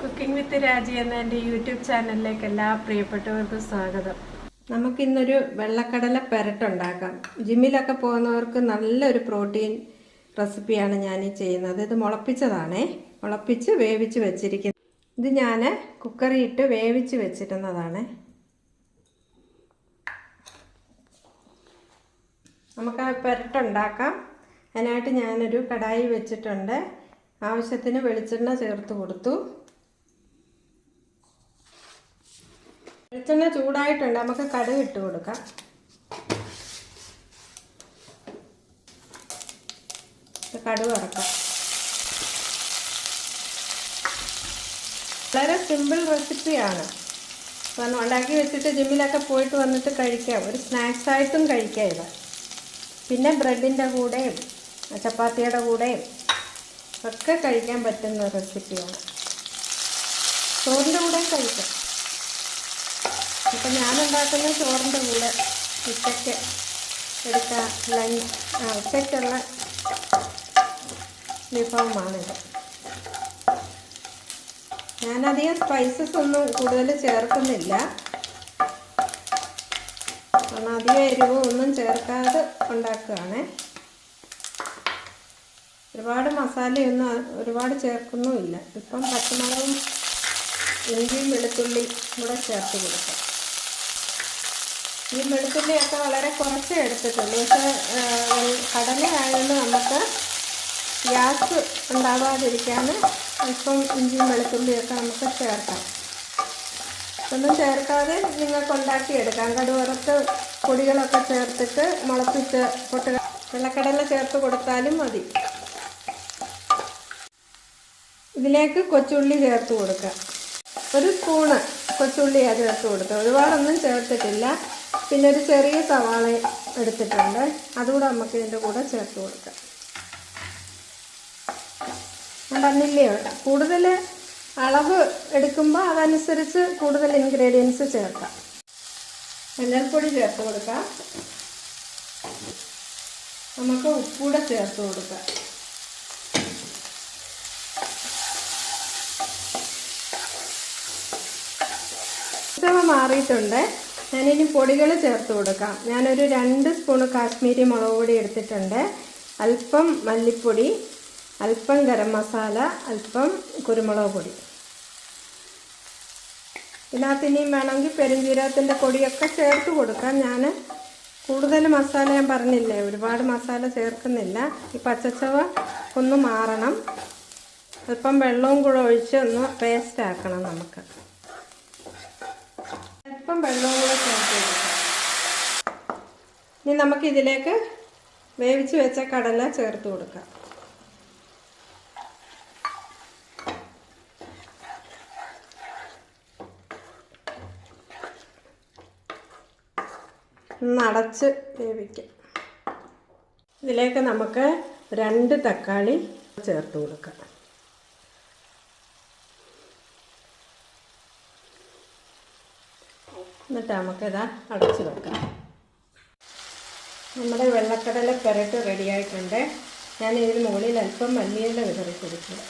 Cooking വിത്ത് രാജി എന്ന എന്റെ യൂട്യൂബ് ചാനലിലേക്ക് എല്ലാ പ്രിയപ്പെട്ടവർക്കും സ്വാഗതം. നമുക്കിന്നൊരു വെള്ളക്കടല പെരട്ടുണ്ടാക്കാം. ജിമ്മിലൊക്കെ പോകുന്നവർക്ക് നല്ലൊരു പ്രോട്ടീൻ റെസിപ്പിയാണ് ഞാൻ ഈ ചെയ്യുന്നത്. ഇത് മുളപ്പിച്ചതാണേ. മുളപ്പിച്ച് വേവിച്ച് വെച്ചിരിക്കുന്നത് ഇത് ഞാൻ കുക്കറിയിട്ട് വേവിച്ച് വെച്ചിരുന്നതാണ്. നമുക്ക് ആ പെരട്ടുണ്ടാക്കാം. അതിനായിട്ട് ഞാനൊരു കടായി വെച്ചിട്ടുണ്ട്. ആവശ്യത്തിന് വെളിച്ചെണ്ണ ചേർത്ത് കൊടുത്തു. വെളിച്ചെണ്ണ ചൂടായിട്ടുണ്ട്. നമുക്ക് കടുക് ഇട്ട് കൊടുക്കാം. കടുക് ഇറക്കാം വളരെ സിമ്പിൾ റെസിപ്പിയാണ് അപ്പം ഉണ്ടാക്കി വെച്ചിട്ട് ജിമ്മിലൊക്കെ പോയിട്ട് വന്നിട്ട് കഴിക്കാം. ഒരു സ്നാക്സ് ആയിട്ടും കഴിക്കാം ഇത്. പിന്നെ ബ്രെഡിന്റെ കൂടെയും ചപ്പാത്തിയുടെ കൂടെയും ഒക്കെ കഴിക്കാൻ പറ്റുന്ന റെസിപ്പിയാണ് ചോറിന്റെ കൂടെയും കഴിക്കാം. ഇപ്പം ഞാനുണ്ടാക്കുന്ന ചോറിന്റെ കൂടെ ഉച്ചയ്ക്ക് എടുത്ത ലഞ്ച് ഉച്ചയ്ക്കുള്ള വിഭവമാണിത് ഞാനധികം സ്പൈസസ് ഒന്നും കൂടുതൽ ചേർക്കുന്നില്ല. കാരണം അധികം എരിവോ ഒന്നും ചേർക്കാതെ ഉണ്ടാക്കുകയാണ്. ഒരുപാട് മസാലയൊന്നും ഒരുപാട് ചേർക്കുന്നുമില്ല. ഇപ്പം പച്ചമുളകും ഇഞ്ചിയും വെളുത്തുള്ളി കൂടെ ചേർത്ത് കൊടുക്കാം. ഈ വെളുത്തുള്ളിയൊക്കെ വളരെ കുറച്ചേ എടുത്തിട്ടുള്ളൂ. പക്ഷേ കടലയായതുകൊണ്ട് നമുക്ക് ഗ്യാസ് ഉണ്ടാവാതിരിക്കാൻ അല്പം ഇഞ്ചിയും വെളുത്തുള്ളിയൊക്കെ നമുക്ക് ചേർക്കാം. ഒന്നും ചേർക്കാതെ നിങ്ങൾക്ക് ഉണ്ടാക്കിയെടുക്കാം കടുവറുത്ത് പൊടികളൊക്കെ ചേർത്തിട്ട് മുളപ്പിച്ച് പൊട്ടുക. വെള്ളക്കടല ചേർത്ത് കൊടുത്താലും മതി. ഇതിലേക്ക് കൊച്ചുള്ളി ചേർത്ത് കൊടുക്കുക ഒരു സ്പൂണ് കൊച്ചുള്ളിയാണ് ചേർത്ത് കൊടുത്തത് ഒരുപാടൊന്നും ചേർത്തിട്ടില്ല. പിന്നെ ഒരു ചെറിയ സവാള എടുത്തിട്ടുണ്ട്. അതുകൂടെ നമുക്ക് ഇതിന്റെ കൂടെ ചേർത്ത് കൊടുക്കാം. ഞാൻ പറഞ്ഞില്ലേ കൂടുതൽ അളവ് എടുക്കുമ്പോൾ അതനുസരിച്ച് കൂടുതൽ ഇൻഗ്രീഡിയൻസ് ചേർക്കാം. മഞ്ഞൾപ്പൊടി ചേർത്ത് കൊടുക്കാം. നമുക്ക് ഉപ്പൂടെ ചേർത്ത് കൊടുക്കാം. മാറിയിട്ടുണ്ട്. ഞാനിനി പൊടികൾ ചേർത്ത് കൊടുക്കാം. ഞാനൊരു രണ്ട് സ്പൂണ് കാശ്മീരി മുളക് പൊടി എടുത്തിട്ടുണ്ട്. അല്പം മല്ലിപ്പൊടി അല്പം ഗരം മസാല അല്പം കുരുമുളക് പൊടി. ഇതിനകത്ത് ഇനിയും വേണമെങ്കിൽ പെരുംജീരകത്തിന്റെ പൊടിയൊക്കെ ചേർത്ത് കൊടുക്കാം. ഞാൻ കൂടുതൽ മസാല ഞാൻ പറഞ്ഞില്ലേ ഒരുപാട് മസാല ചേർക്കുന്നില്ല. ഈ പച്ചച്ചവ ഒന്ന് മാറണം. അല്പം വെള്ളവും കൂടെ ഒഴിച്ച് ഒന്ന് പേസ്റ്റ് ആക്കണം നമുക്ക്. അല്പം വെള്ളവും കൂടെ ചേർത്ത് കൊടുക്കാം ഇനി നമുക്ക് ഇതിലേക്ക് വേവിച്ച് വെച്ച കടല ചേർത്ത് കൊടുക്കാം. നടച്ച് വേവിക്കാം. ഇതിലേക്ക് നമുക്ക് രണ്ട് തക്കാളി ചേർത്ത് കൊടുക്കാം. എന്നിട്ട് നമുക്കിത് അടച്ച് വെക്കാം. നമ്മുടെ വെള്ളക്കടല പെരട്ട് റെഡിയായിട്ടുണ്ട് ഞാൻ ഇതിന് മുകളിൽ അല്പം മല്ലിയില വിതറി കൊടുക്കുക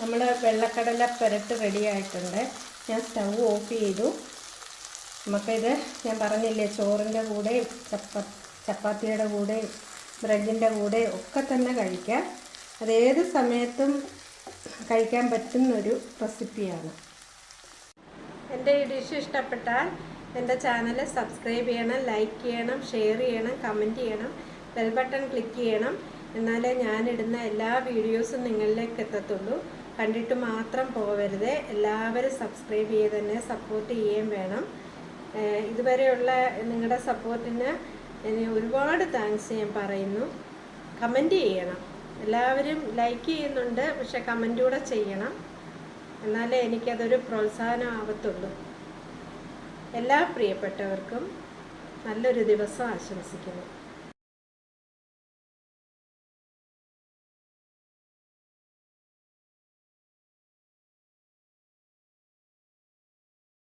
നമ്മുടെ വെള്ളക്കടല പെരട്ട് റെഡിയായിട്ടുണ്ട് ഞാൻ സ്റ്റൗ ഓഫ് ചെയ്തു. നമുക്കിത് ഞാൻ പറഞ്ഞില്ലേ ചോറിന്റെ കൂടെ ചപ്പ ചപ്പാത്തിയുടെ കൂടെ ബ്രെഡിന്റെ കൂടെ ഒക്കെ തന്നെ കഴിക്കാം. അതേത് സമയത്തും കഴിക്കാൻ പറ്റുന്നൊരു റെസിപ്പിയാണ്. എന്റെ ഈ ഡിഷ് ഇഷ്ടപ്പെട്ടാൽ എന്റെ ചാനൽ സബ്സ്ക്രൈബ് ചെയ്യണം ലൈക്ക് ചെയ്യണം ഷെയർ ചെയ്യണം കമന്റ് ചെയ്യണം ബെൽ ബട്ടൺ ക്ലിക്ക് ചെയ്യണം. എന്നാലേ ഞാനിടുന്ന എല്ലാ വീഡിയോസും നിങ്ങളിലേക്ക് എത്തത്തുള്ളൂ. കണ്ടിട്ട് മാത്രം പോകരുത് എല്ലാവരും സബ്സ്ക്രൈബ് ചെയ്ത് തന്നെ സപ്പോർട്ട് ചെയ്യുകയും വേണം. ഇതുവരെയുള്ള നിങ്ങളുടെ സപ്പോർട്ടിന് ഒരുപാട് താങ്ക്സ് ഞാൻ പറയുന്നു. കമന്റ് ചെയ്യണം. എല്ലാവരും ലൈക്ക് ചെയ്യുന്നുണ്ട് പക്ഷെ കമന്റ് കൂടെ ചെയ്യണം. എന്നാലേ എനിക്കതൊരു പ്രോത്സാഹനം ആവത്തുള്ളൂ എല്ലാ പ്രിയപ്പെട്ടവർക്കും നല്ലൊരു ദിവസം ആശംസിക്കുന്നു.